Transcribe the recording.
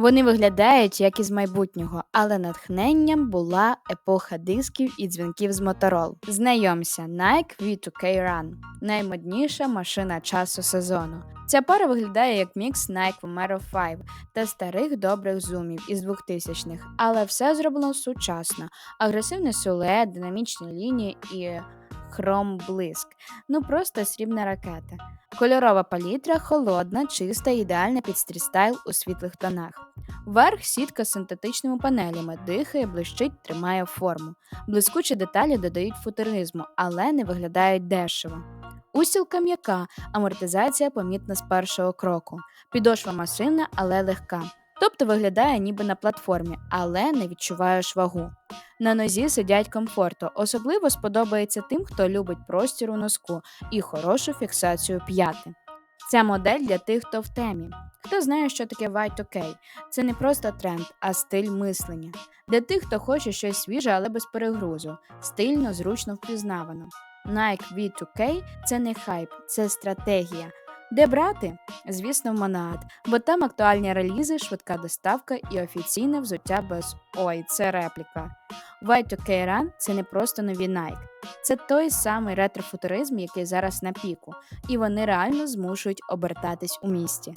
Вони виглядають як із майбутнього, але натхненням була епоха дисків і дзвінків з Motorola. Знайомся, Nike V2K Run – наймодніша машина часу сезону. Ця пара виглядає як мікс Nike Vomero 5 та старих добрих зумів із 2000-х, але все зроблено сучасно, агресивний силует, динамічні лінії і хром блиск. Ну просто срібна ракета. Кольорова палітра холодна, чиста, ідеальна під стрістайл у світлих тонах. Верх сітка з синтетичними панелями, дихає, блищить, тримає форму. Блискучі деталі додають футуризму, але не виглядають дешево. Устілка м'яка, амортизація помітна з першого кроку. Підошва масивна, але легка. Тобто виглядає ніби на платформі, але не відчуваєш вагу. На нозі сидять комфортно, особливо сподобається тим, хто любить простір у носку і хорошу фіксацію п'яти. Ця модель для тих, хто в темі. Хто знає, що таке Y2K? Це не просто тренд, а стиль мислення. Для тих, хто хоче щось свіже, але без перегрузу, стильно, зручно впізнавано. Nike V2K – це не хайп, це стратегія. Де брати? Звісно, в Монад, бо там актуальні релізи, швидка доставка і офіційне взуття без ой, це репліка. Y2K Run – це не просто нові Nike. Це той самий ретрофутуризм, який зараз на піку, і вони реально змушують обертатись у місті.